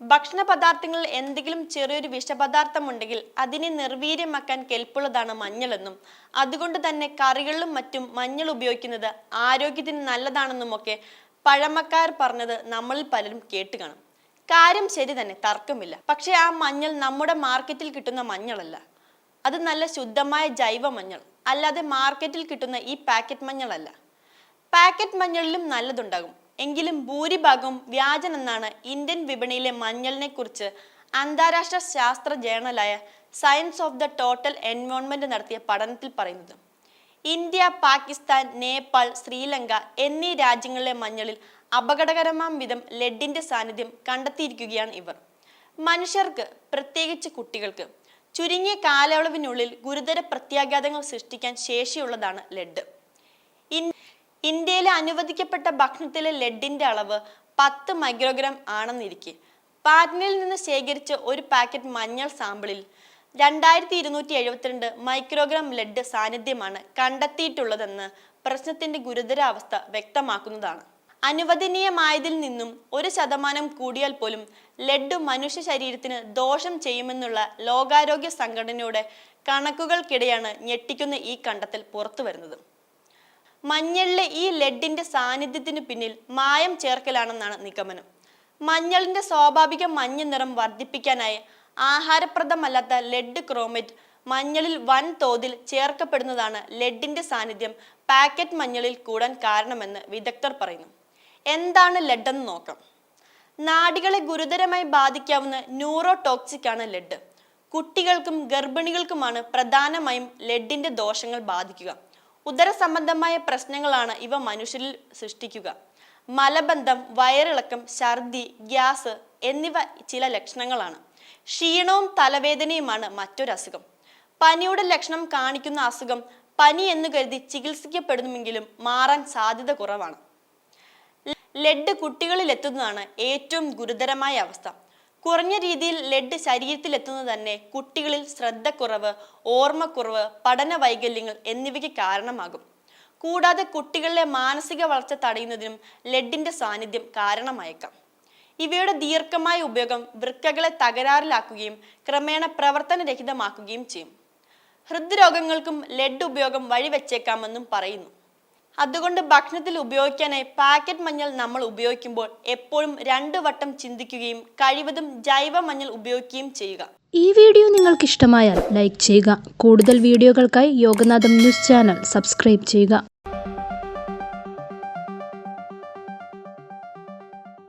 ഭക്ഷണ പദാർത്ഥങ്ങളിൽ എന്തെങ്കിലും ചെറിയൊരു വിഷപദാർത്ഥം ഉണ്ടെങ്കിൽ അതിനെ നിർവീര്യമാക്കാൻ കെൽപ്പുള്ളതാണ് മഞ്ഞളെന്നും. അതുകൊണ്ട് തന്നെ കറികളിലും മറ്റും മഞ്ഞൾ ഉപയോഗിക്കുന്നത് ആരോഗ്യത്തിന് നല്ലതാണെന്നും ഒക്കെ പഴമക്കാർ പറഞ്ഞത് നമ്മളിൽ പലരും കേട്ട് കാണും കാര്യം ശരി തന്നെ തർക്കമില്ല. പക്ഷെ ആ മഞ്ഞൾ നമ്മുടെ മാർക്കറ്റിൽ കിട്ടുന്ന മഞ്ഞളല്ല. അത് നല്ല ശുദ്ധമായ ജൈവ മഞ്ഞൾ. അല്ലാതെ മാർക്കറ്റിൽ കിട്ടുന്ന ഈ പാക്കറ്റ് മഞ്ഞളല്ല. പാക്കറ്റ് മഞ്ഞളിലും നല്ലതുണ്ടാകും. എങ്കിലും ഭൂരിഭാഗവും വ്യാജനെന്നാണ് ഇന്ത്യൻ വിപണിയിലെ മഞ്ഞളിനെ കുറിച്ച് അന്താരാഷ്ട്ര ശാസ്ത്ര ജേണലായ science of the total environment നടത്തിയ പഠനത്തിൽ പറയുന്നത്. ഇന്ത്യ പാകിസ്ഥാൻ നേപ്പാൾ ശ്രീലങ്ക എന്നീ രാജ്യങ്ങളിലെ മഞ്ഞളിൽ അപകടകരമാം വിധം ലെഡിന്റെ സാന്നിധ്യം കണ്ടെത്തിയിരിക്കുകയാണ് ഇവർ. മനുഷ്യർക്ക് പ്രത്യേകിച്ച് കുട്ടികൾക്ക് ചുരുങ്ങിയ കാലയളവിനുള്ളിൽ ഗുരുതര പ്രത്യാഘാതങ്ങൾ സൃഷ്ടിക്കാൻ ശേഷിയുള്ളതാണ് ലെഡ് ഇന്ത്യയിലെ അനുവദിക്കപ്പെട്ട ഭക്ഷണത്തിലെ ലെഡിന്റെ അളവ് പത്ത് മൈക്രോഗ്രാം ആണെന്നിരിക്കെ. പാറ്റ്നയിൽ നിന്ന് ശേഖരിച്ച ഒരു പാക്കറ്റ് മഞ്ഞൾ സാമ്പിളിൽ രണ്ടായിരത്തി ഇരുന്നൂറ്റി എഴുപത്തിരണ്ട് മൈക്രോഗ്രാം ലെഡ് സാന്നിധ്യമാണ് കണ്ടെത്തിയിട്ടുള്ളതെന്ന് പ്രശ്നത്തിന്റെ ഗുരുതരാവസ്ഥ വ്യക്തമാക്കുന്നതാണ്. അനുവദനീയമായതിൽ നിന്നും ഒരു ശതമാനം കൂടിയാൽ പോലും ലെഡ് മനുഷ്യ ശരീരത്തിന് ദോഷം ചെയ്യുമെന്നുള്ള ലോകാരോഗ്യ സംഘടനയുടെ കണക്കുകൾക്കിടെയാണ് ഞെട്ടിക്കുന്ന ഈ കണ്ടെത്തൽ പുറത്തു വരുന്നത് മഞ്ഞളിലെ ഈ ലെഡിന്റെ സാന്നിധ്യത്തിന് പിന്നിൽ മായം ചേർക്കലാണെന്നാണ് നിഗമനം. മഞ്ഞളിന്റെ സ്വാഭാവിക മഞ്ഞ നിറം വർദ്ധിപ്പിക്കാനായി ആഹാരപ്രദമല്ലാത്ത ലെഡ് ക്രോമേറ്റ് മഞ്ഞളിൽ വൻ തോതിൽ ചേർക്കപ്പെടുന്നതാണ് ലെഡിന്റെ സാന്നിധ്യം. പാക്കറ്റ് മഞ്ഞളിൽ കൂടാൻ കാരണമെന്ന് വിദഗ്ധർ പറയുന്നു. എന്താണ് ലെഡ് എന്ന് നോക്കാം. നാടികളെ ഗുരുതരമായി ബാധിക്കാവുന്ന ന്യൂറോ ടോക്സിക് ആണ് ലെഡ്. കുട്ടികൾക്കും ഗർഭിണികൾക്കുമാണ് പ്രധാനമായും ലെഡിന്റെ ദോഷങ്ങൾ ബാധിക്കുക. ഉദര സംബന്ധമായ പ്രശ്നങ്ങളാണ് ഇവ മനുഷ്യരിൽ സൃഷ്ടിക്കുക. മലബന്ധം വയറിളക്കം ഛർദി ഗ്യാസ് എന്നിവ ചില ലക്ഷണങ്ങളാണ്. ക്ഷീണവും തലവേദനയുമാണ് മറ്റൊരു അസുഖം. പനിയുടെ ലക്ഷണം കാണിക്കുന്ന അസുഖം പനി എന്ന് കരുതി ചികിത്സിക്കപ്പെടുന്നുവെങ്കിലും മാറാൻ സാധ്യത കുറവാണ്. ലെഡ് കുട്ടികളിൽ എത്തുന്നതാണ് ഏറ്റവും ഗുരുതരമായ അവസ്ഥ. കുറഞ്ഞ രീതിയിൽ ലെഡ് ശരീരത്തിലെത്തുന്നത് തന്നെ കുട്ടികളിൽ ശ്രദ്ധക്കുറവ് ഓർമ്മക്കുറവ് പഠന വൈകല്യങ്ങൾ എന്നിവയ്ക്ക് കാരണമാകും. കൂടാതെ കുട്ടികളിലെ മാനസിക വളർച്ച തടയുന്നതിനും ലെഡിന്റെ സാന്നിധ്യം കാരണമായേക്കാം. ഇവയുടെ ദീർഘമായ ഉപയോഗം വൃക്കകളെ തകരാറിലാക്കുകയും ക്രമേണ പ്രവർത്തനരഹിതമാക്കുകയും ചെയ്യും. ഹൃദ്രോഗങ്ങൾക്കും ലെഡ് ഉപയോഗം വഴിവെച്ചേക്കാമെന്നും പറയുന്നു. അതുകൊണ്ട് ഭക്ഷണത്തിൽ ഉപയോഗിക്കാനായി പാക്കറ്റ് മഞ്ഞൾ നമ്മൾ ഉപയോഗിക്കുമ്പോൾ എപ്പോഴും രണ്ട് വട്ടം ചിന്തിക്കുകയും കഴിവതും ജൈവ മഞ്ഞൾ ഉപയോഗിക്കുകയും ചെയ്യുക. ഈ വീഡിയോ നിങ്ങൾക്ക് ഇഷ്ടമായാൽ ലൈക്ക് ചെയ്യുക. കൂടുതൽ വീഡിയോകൾക്കായി യോഗനാഥം ന്യൂസ് ചാനൽ സബ്സ്ക്രൈബ് ചെയ്യുക.